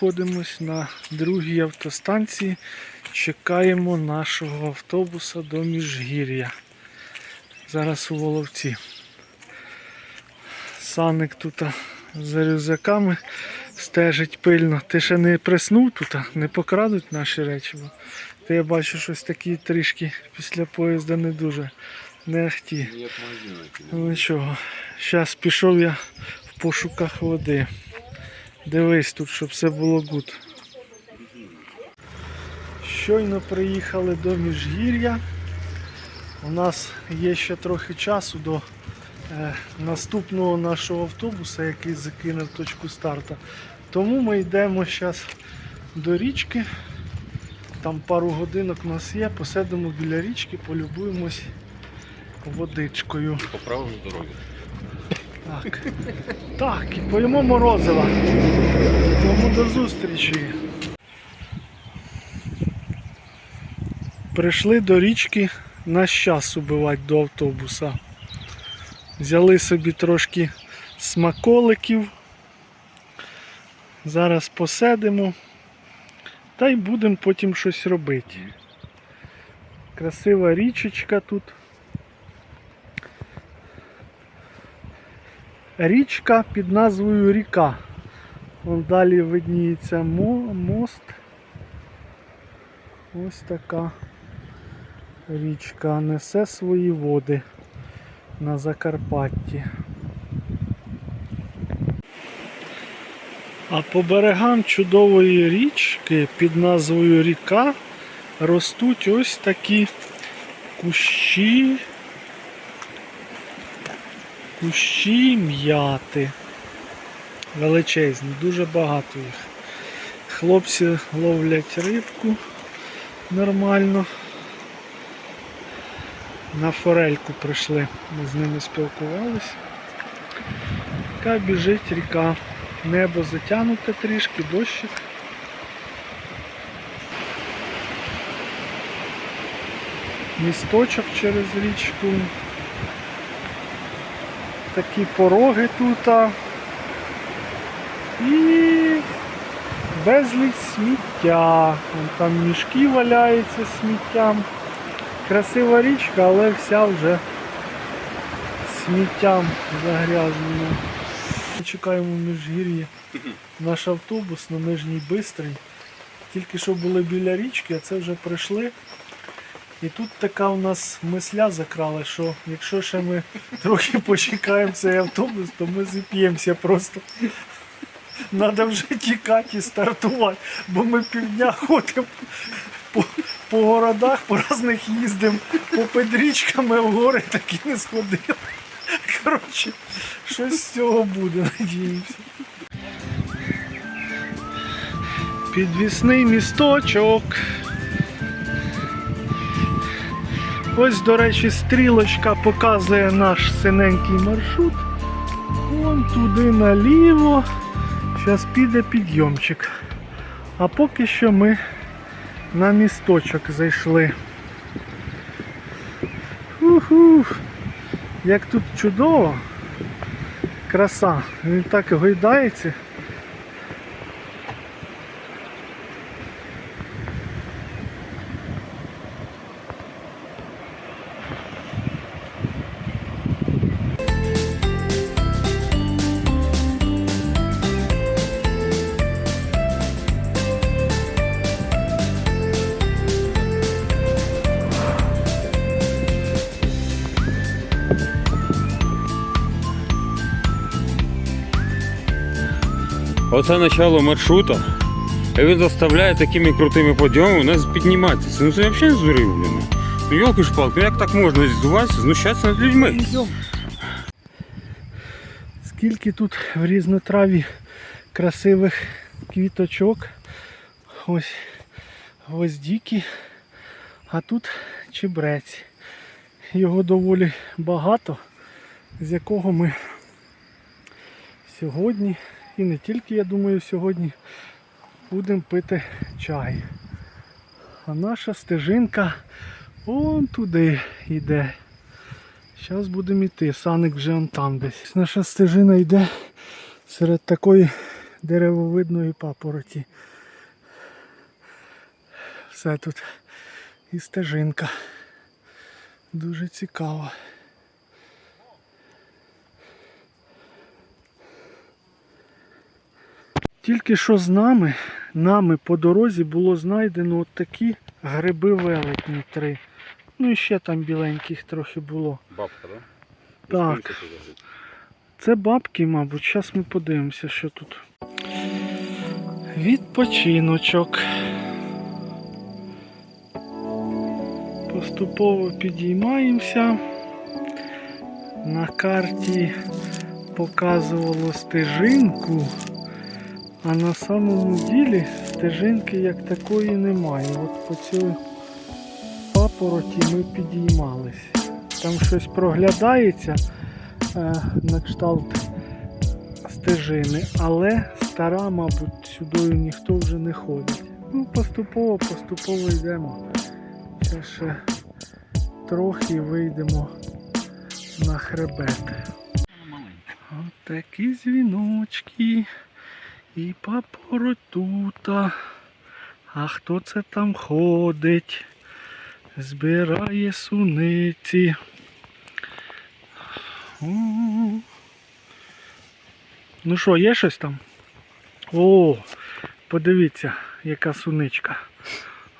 Знаходимось на другій автостанції. Чекаємо нашого автобуса до Міжгір'я. Зараз у Воловці. Саник тут за рюкзаками стежить пильно. Ти ще не приснув тут, не покрадуть наші речі. Бо ти я бачу щось такі трішки після поїзда не дуже не ахті. Ну нічого. Зараз пішов я в пошуках води. Дивись тут, щоб все було гуд. Щойно приїхали до Міжгір'я. У нас є ще трохи часу до е, наступного нашого автобуса, який закине в точку старту. Тому ми йдемо зараз до річки. Там пару годинок у нас є, посидимо біля річки, полюбуємось водичкою. По правому дороге. Так. Так, і поїмо морозива. Тому до зустрічі. Прийшли до річки наш час убивати до автобуса. Взяли собі трошки смаколиків. Зараз посидимо. Та й будемо потім щось робити. Красива річечка тут. Річка під назвою Ріка. Вон далі видніється мо- мост. Ось така річка несе свої води на Закарпатті. А по берегам чудової річки під назвою Ріка ростуть ось такі кущі кущі м'яти. Величезні, дуже багато їх. Хлопці ловлять рибку нормально. На форельку прийшли, ми з ними спілкувалися. Така біжить ріка. Небо затягнуте трішки, дощик. Місточок через річку такі пороги тут. І безліч сміття. Там мішки валяються сміттям. Красива річка, але вся вже сміттям загрязнена. Чекаємо в Міжгір'ї наш автобус на Нижній Бистрий. Тільки що були біля річки, а це вже прийшли. І тут така у нас мисля закрала, що якщо ще ми трохи почекаємо цей автобус, то ми зіп'ємося просто. Треба вже тікати і стартувати, бо ми півдня ходимо по, по городах, по різних їздимо, по підрічками в гори так і не сходили. Коротше, щось з цього буде, надіємося. Підвісний місточок. Ось, до речі, стрілочка показує наш синенький маршрут. Вон туди наліво. Зараз піде підйомчик. А поки що ми на місточок зайшли. Уху. Як тут чудово. Краса. Він так гойдається. Оце начало маршрута. І він заставляє такими крутими подйомами нас підніматися. Ну це взагалі здурив, блін. Ну йолки ж палки, ну як так можна здуватися, знущатися над людьми? Скільки тут в різнотраві красивих квіточок. Ось гвоздіки, а тут чебрець. Його доволі багато, з якого ми сьогодні, і не тільки, я думаю, сьогодні будемо пити чай. А наша стежинка вон туди йде. Зараз будемо йти, саник вже он там десь. Наша стежина йде серед такої деревовидної папороті. Все тут і стежинка. Дуже цікаво. Тільки що з нами, нами по дорозі було знайдено от такі гриби велетні три. Ну і ще там біленьких трохи було. Бабка, да? Так. Це бабки, мабуть. Зараз ми подивимося, що тут. Відпочиночок. Поступово підіймаємося. На карті показувало стежинку, а на самому ділі стежинки як такої немає. От по цій папороті ми підіймались. Там щось проглядається е, на кшталт стежини, але стара, мабуть, сюдою ніхто вже не ходить. Ну, поступово, поступово йдемо. Ще ще трохи вийдемо на хребет. От такі дзвіночки і папороть тута. А хто це там ходить? Збирає суниці. Ну що, є щось там? О, подивіться, яка суничка.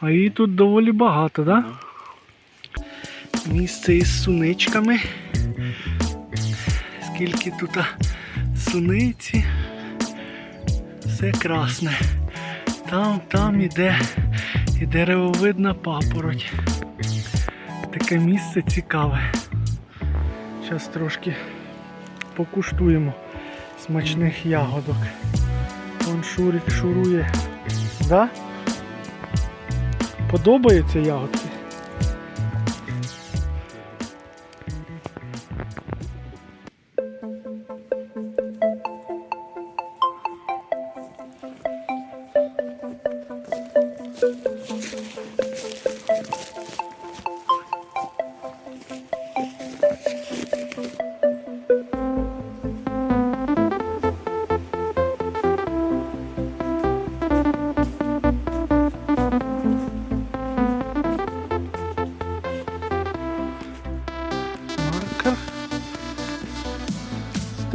А її тут доволі багато, так? Да? Місце із суничками. Скільки тут суниці. Все красне. Там, там іде і деревовидна папороть. Таке місце цікаве. Зараз трошки покуштуємо смачних ягодок. Вон Шурик шурує. Да? Подобаються ягодки?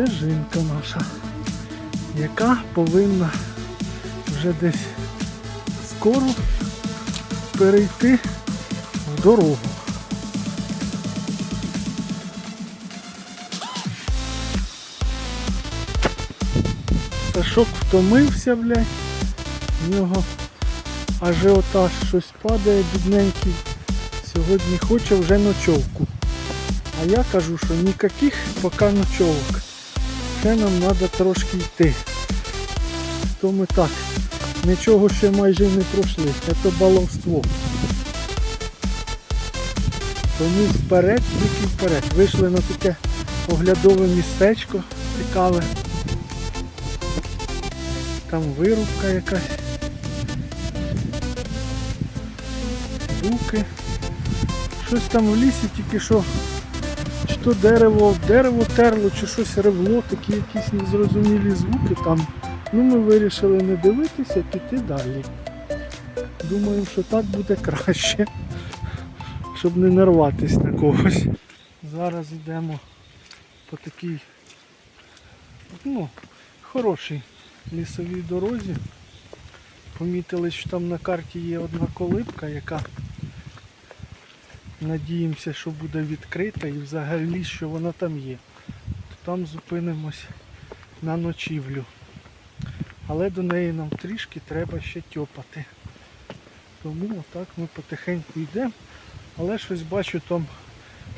Стежинка наша, яка повинна вже десь скоро перейти в дорогу. Сашок втомився, блядь. В нього ажіотаж щось падає, бідненький. Сьогодні хоче вже ночовку. А я кажу, що ніяких поки ночовок. Ще нам треба трошки йти. То ми так. Нічого ще майже не пройшли. Це баловство. Тому вперед, тільки вперед. Вийшли на таке оглядове містечко цікаве. Там вирубка якась. Буки. Щось там в лісі тільки що то дерево, дерево терло, чи щось ревло, такі якісь незрозумілі звуки там. Ну ми вирішили не дивитися, піти далі. Думаємо, що так буде краще, щоб не нарватись на когось. Зараз йдемо по такій ну, хорошій лісовій дорозі. Помітили, що там на карті є одна колибка, яка надіємося, що буде відкрита і взагалі, що вона там є. То там зупинимось на ночівлю. Але до неї нам трішки треба ще тьопати. Тому отак ми потихеньку йдемо. Але щось бачу там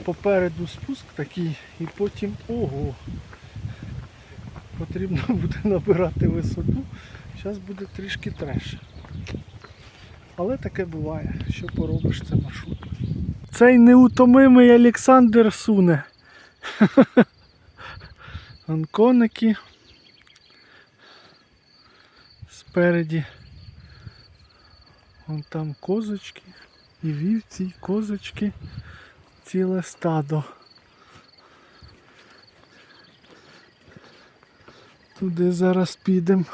попереду спуск такий і потім ого. Потрібно буде набирати висоту. Зараз буде трішки треш. Але таке буває, що поробиш це маршрут. Цей неутомимий Олександр суне. Вон коники. Спереді. Вон там козочки. І вівці, і козочки. Ціле стадо. Туди зараз підемо.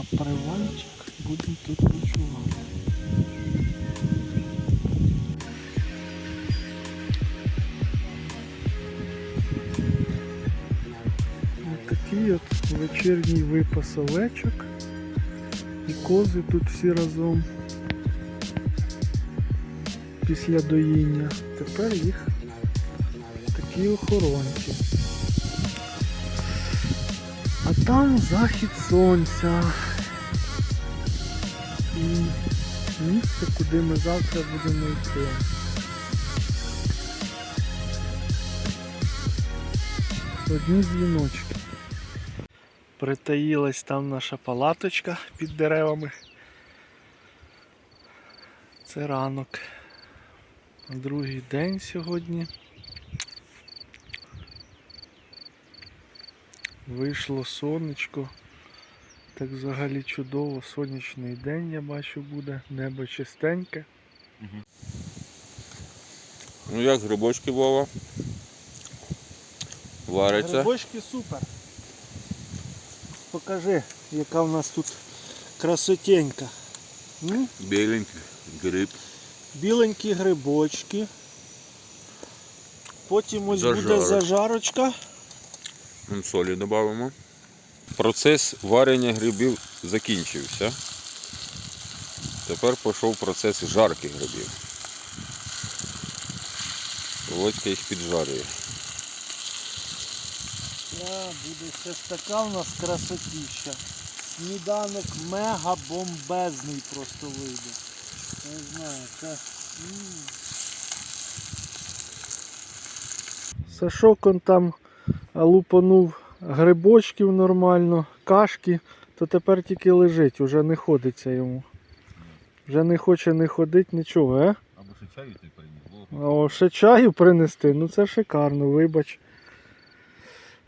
На привальчик, будемо тут ночувати. Такий от вечірній випас овечок. І кози тут всі разом після доїння. Тепер їх такі охоронці. А там захід сонця. Місце, куди ми завтра будемо йти. Одні дзвіночки. Притаїлась там наша палаточка під деревами. Це ранок. Другий день сьогодні. Вийшло сонечко. Так взагалі чудово, сонячний день я бачу буде, небо чистеньке. Ну як грибочки Вова? Вариться. Грибочки супер. Покажи, яка в нас тут красотенька. М? Біленький гриб. Біленькі грибочки. Потім ось буде Зажарочка. зажарочка. Солі додамо. Процес варення грибів закінчився. Тепер пішов процес жарки грибів. Володька їх піджарює. Да, буде ще така у нас красотіща. Сніданок мега бомбезний просто вийде. Не знаю, це. Сашок он там лупанув грибочків нормально, кашки, то тепер тільки лежить, уже не ходиться йому. Вже не хоче не ходити нічого, е? Або ще чаю ти приніс. О, ще чаю принести, ну це шикарно, вибач.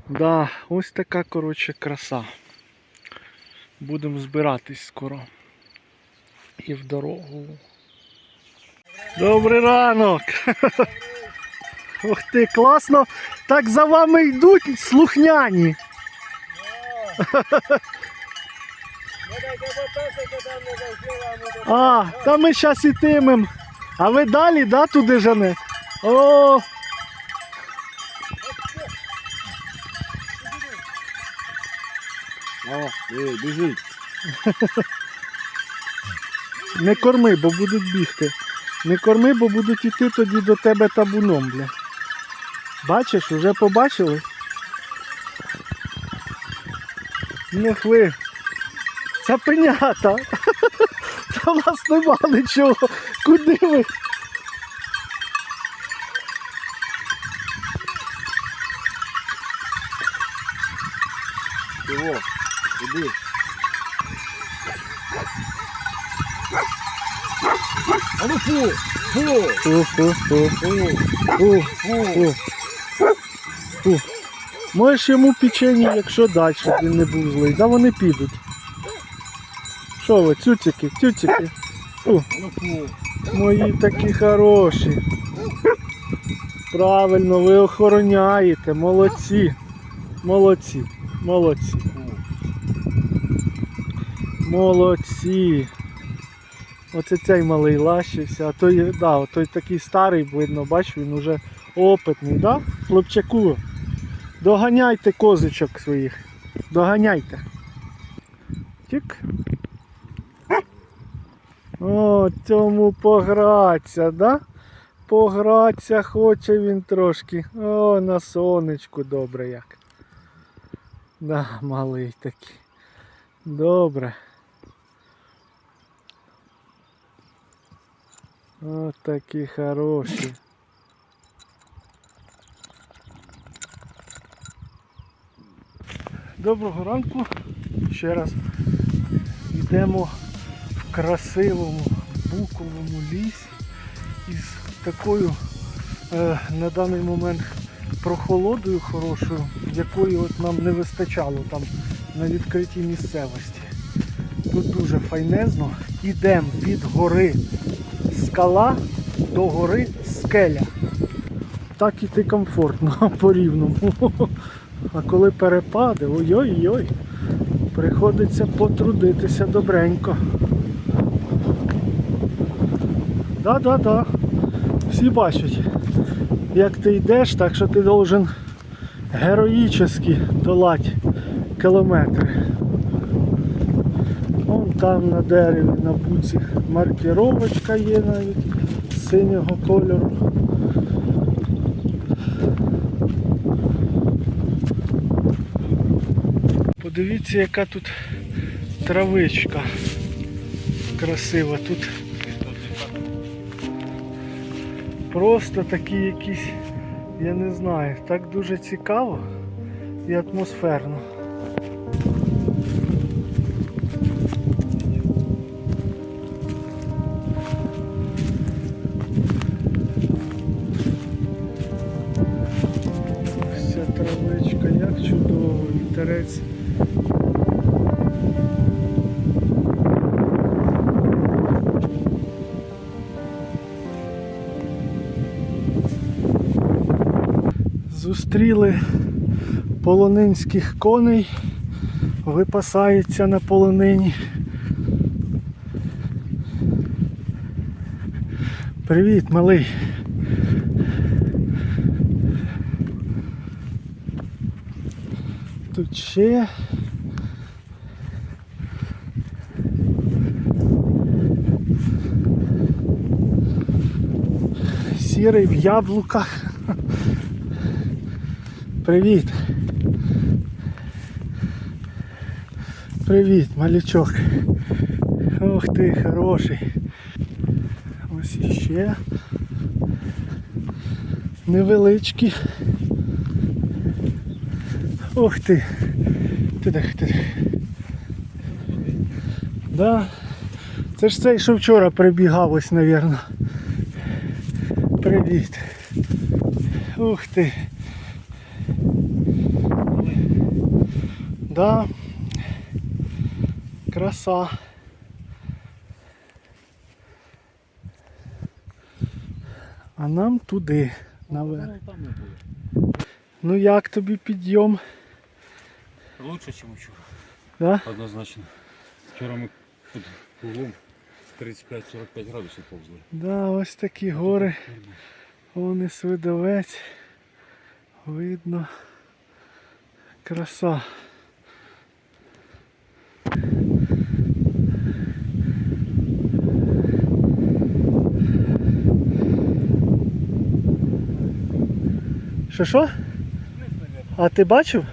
Да, ось така, коротше, краса. Будемо збиратись скоро. І в дорогу. Добрий ранок! Ух ти, класно! Так за вами йдуть слухняні. А, та ми зараз ітимем. А ви далі, да, туди жане? О! О, біжить. Не корми, бо будуть бігти. Не корми, бо будуть іти тоді до тебе табуном, бля. Бачиш, уже побачили? Не хви. Цапенята. Та в нас нема нічого. Куди ви? Чого? Іди. А ну фу! Фу! Фу, фу, фу. Фу, фу. Фу. Можеш йому печені, якщо далі він не був злий. Да вони підуть. Що ви. Фу. Ну фу! Мої такі хороші. Правильно, ви охороняєте. Молодці. Молодці. Молодці. Молодці. Оце цей малий лащився, а той, да, той такий старий, видно, бачу, він уже опитний, да? Хлопчаку. Доганяйте козочок своїх. Доганяйте. Тік. О, цьому погратися, да? Погратися хоче він трошки. О, на сонечку добре як. Да, малий такий. Добре. О, такі хороші. Доброго ранку. Ще раз йдемо в красивому буковому лісі із такою е, на даний момент прохолодою хорошою, якої от нам не вистачало там на відкритій місцевості. Тут дуже файнезно. Ідемо від гори скала до гори скеля. Так іти комфортно по рівному. А коли перепади, ой-ой-ой, Приходиться потрудитися добренько. Да-да-да. Всі бачать, як ти йдеш, так що ти должен героїчно долати кілометри. Вон там на дереві, на буці маркіровочка є навіть синього кольору. Подивіться, яка тут травичка красива. Тут просто такі якісь, я не знаю, так дуже цікаво і атмосферно. Зустріли полонинських коней, випасаються на полонині. Привіт, малий. Тут ще. Сірий в яблуках. Привіт. Привіт, малючок. Ох ти, хороший. Ось іще. Невеличкі. Ух ти. Ти так, ти. Да. Це ж цей, що вчора прибігав ось, навірно. Привіт. Ух ти. Да. Краса. А нам туди, наверх. було. Ну як тобі підйом? Лучше, ніж вчора. Да? Однозначно. Вчора ми тут кругом 35-45 градусів повзли. Да, ось такі гори. Вон і свидовець. Видно. Краса. Що що? А ти бачив?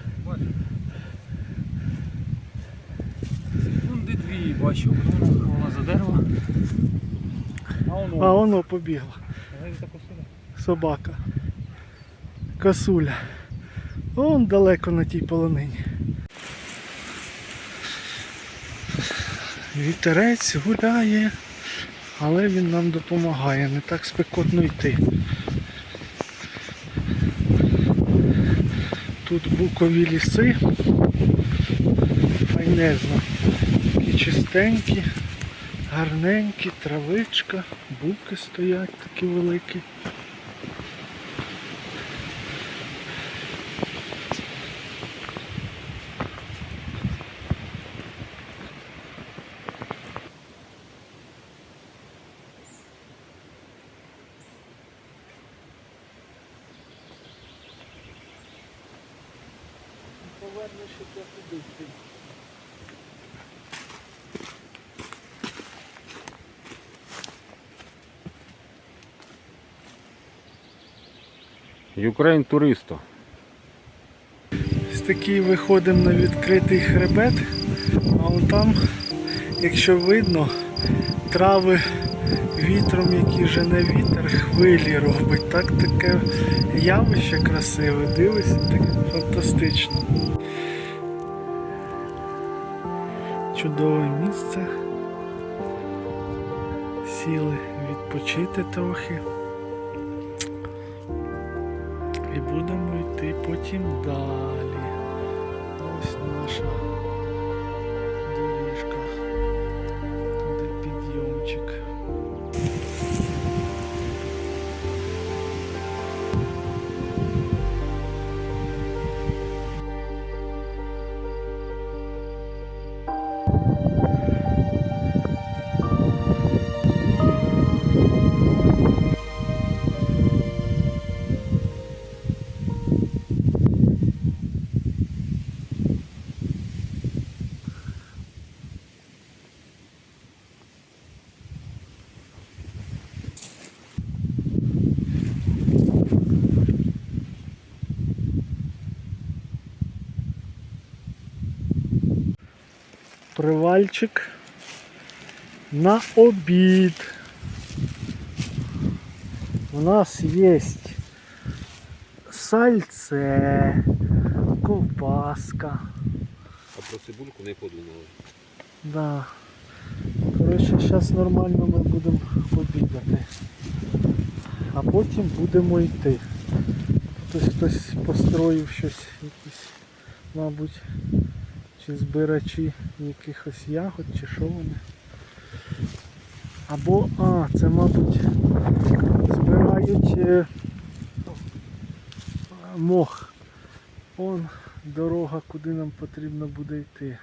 Секунди дві бачу, вона, вона за дерево. А воно. А воно посуде. Собака. Косуля. Вон далеко на тій полонині. Вітерець гуляє, але він нам допомагає, не так спекотно йти. Тут букові ліси, файнезно. Такі чистенькі, гарненькі, травичка, буки стоять такі великі. Повернешся туди. Ukraine туристо. Ось такий виходимо на відкритий хребет, а он там, якщо видно, трави вітром, який жене вітер, хвилі робить. Так таке явище красиве, дивишся, так фантастично. Чудове місце. Сіли відпочити трохи. І будемо йти потім далі. Ось наша привальчик на обід. У нас є сальце, ковбаска. А про цибульку не подумали. Да. Коротше, зараз нормально ми будемо обідати. А потім будемо йти. Тут хтось построїв щось, якісь, мабуть, чи збирачі якихось ягод, чи що вони. Або, а, це, мабуть, збирають е, мох. Он дорога, куди нам потрібно буде йти.